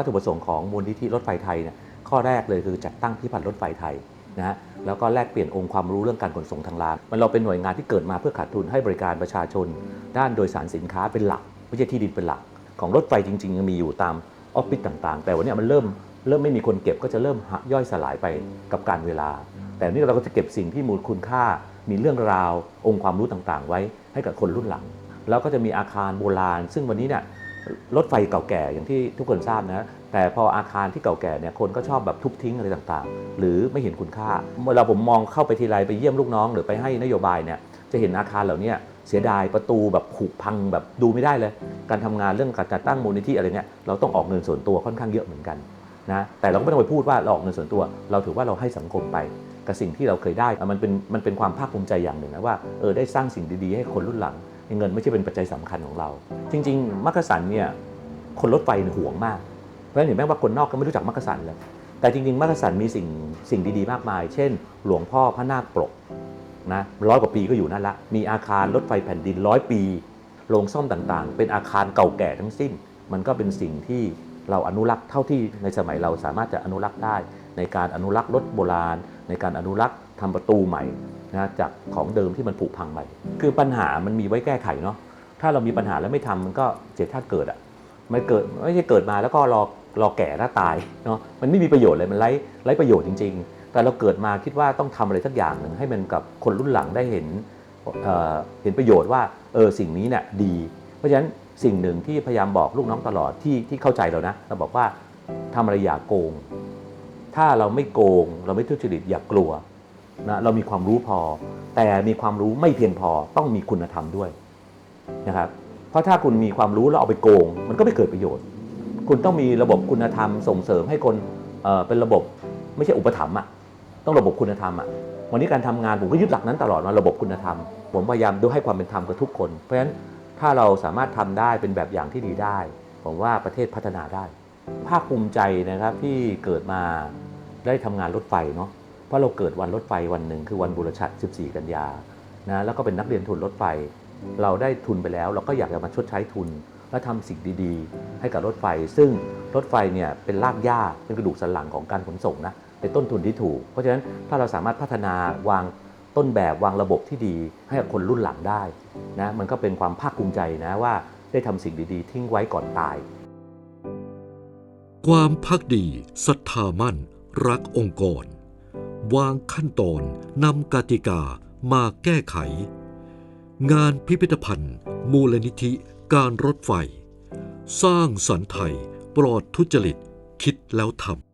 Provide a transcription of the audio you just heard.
วัตถุประสงค์ของมูลนิธิรถไฟไทยเนี่ยข้อแรกเลยคือจัดตั้งพิพิธภัณฑ์รถไฟไทยนะฮะแล้วก็แลกเปลี่ยนองค์ความรู้เรื่องการขนส่งทางรางมันเราเป็นหน่วยงานที่เกิดมาเพื่อขาดทุนให้บริการประชาชน ด้านโดยสารสินค้าเป็นหลักไม่ใช่ที่ดินเป็นหลัก ของรถไฟจริงๆยังมีอยู่ตามออฟฟิศต่างๆ แต่วันนี้มันเริ่มเริ่มไม่มีคนเก็บก็จะเริ่มหักย่อยสลายไปกับการเวลา แต่นี่เราก็จะเก็บสิ่งที่มูลคุณค่า มีเรื่องราว องค์ความรู้ต่างๆ ไว้ให้กับคนรุ่นหลัง แล้วก็จะมีอาคารโบราณ ซึ่งวันนี้เนี่ย รถไฟเก่าแก่อย่างที่ทุกคนทราบนะแต่พออาคารที่เก่าแก่เนี่ยคนก็ชอบแบบทุบทิ้งอะไรต่างๆ หรือไม่เห็นคุณค่าเวลาผมมองเข้าไปทีไรไปเยี่ยมลูกน้อง หรือไปให้นโยบายเนี่ยจะเห็นอาคารเหล่านี้เสียดายประตูแบบผุพังแบบดูไม่ได้เลย การทำงานเรื่องการจัดตั้งมูลนิธิอะไรเนี่ยเราต้องออกเงินส่วนตัวค่อนข้างเยอะเหมือนกันนะแต่เราก็ไม่ต้องไปพูดว่าเราออกเงินส่วนตัว เราถือว่าเราให้สังคมไปกับสิ่งที่เราเคยได้มันเป็นมันเป็นความภาคภูมิใจอย่างหนึ่งนะว่าเออได้สร้างสิ่งดีๆให้คนรุ่นหลัง เงินไม่ใช่เป็นปัจจัยสำคัญของเรา จริง ๆ มักกะสันเนี่ยคนรถไฟห่วงมาก เพราะฉะนั้นเห็นไหมว่าคนนอกก็ไม่รู้จักมักกะสันเลยแต่จริง ๆ มักกะสันมีสิ่งสิ่งดีๆ มากมาย เช่น หลวงพ่อพระนาคปรกนะร้อยกว่าปีก็อยู่นั่นละ มีอาคารรถไฟแผ่นดินร้อยปี โรงซ่อมต่างๆ เป็นอาคารเก่าแก่ทั้งสิ้น มันก็เป็นสิ่งที่เราอนุรักษ์เท่าที่ในสมัยเราสามารถจะอนุรักษ์ได้ ในการอนุรักษ์รถโบราณ ในการอนุรักษ์ทำประตูใหม่ นะจากของเดิมที่มันผุพังไป คือปัญหามันมีไว้แก้ไขเนาะ ถ้าเรามีปัญหาแล้วไม่ทำมันก็เจ็บท่าเกิดอะ่ะไม่เกิดไม่ใช่เกิดมาแล้วก็รอรอแก่แล้วตายเนาะ มันไม่มีประโยชน์เลย มันไร้ไร้ประโยชน์จริง ๆ แต่เราเกิดมาคิดว่าต้องทำอะไรสักอย่างหนึ่งให้มันกับคนรุ่นหลังได้เห็นเเห็นประโยชน์ว่าเออสิ่งนี้เนี่ยดี เพราะฉะนั้นสิ่งหนึ่งที่พยายามบอกลูกน้องตลอดที่ที่เข้าใจเรานะ เราบอกว่าทำอะไรอย่าโกง ถ้าเราไม่โกง เราไม่ทุจริตอย่ากลัว นะเรามีความรู้พอ แต่มีความรู้ไม่เพียงพอต้องมีคุณธรรมด้วยนะครับเพราะถ้าคุณมีความรู้แล้วเอาไปโกง มันก็ไม่เกิดประโยชน์ คุณต้องมีระบบคุณธรรมส่งเสริมให้คนเเป็นระบบไม่ใช่อุปถัมภ์อะต้องระบบคุณธรรมอะวันนี้การทำงานผมก็ยึดหลักนั้นตลอดมาระบบคุณธรรม ผมพยายามดูให้ความเป็นธรรมกับทุกคน เพราะฉะนั้นถ้าเราสามารถทำได้เป็นแบบอย่างที่ดีได้ ผมว่าประเทศพัฒนาได้ ภาคภูมิใจนะครับที่เกิดมาได้ทำงานรถไฟเนาะ เพราะเราเกิดวันรถไฟวันหนึ่งคือวันบุรชัด 14 กันยานะแล้วก็เป็นนักเรียนทุนรถไฟ เราได้ทุนไปแล้ว เราก็อยากจะมาชดใช้ทุน และทำสิ่งดีๆ ให้กับรถไฟ ซึ่งรถไฟเนี่ยเป็นรากหญ้าเป็นกระดูกสันหลังของการขนส่งนะเป็นต้นทุนที่ถูก เพราะฉะนั้นถ้าเราสามารถพัฒนาวางต้นแบบวางระบบที่ดีให้กับคนรุ่นหลังได้นะมันก็เป็นความภาคภูมิใจนะว่าได้ทำสิ่งดีๆ ทิ้งไว้ก่อนตาย ความพักดีศรัทธามั่น รักองค์กร วางขั้นตอนนำกติกามาแก้ไข งานพิพิธภัณฑ์ มูลนิธิการรถไฟ สร้างสรรค์ไทย ปลอดทุจริตคิดแล้วทำ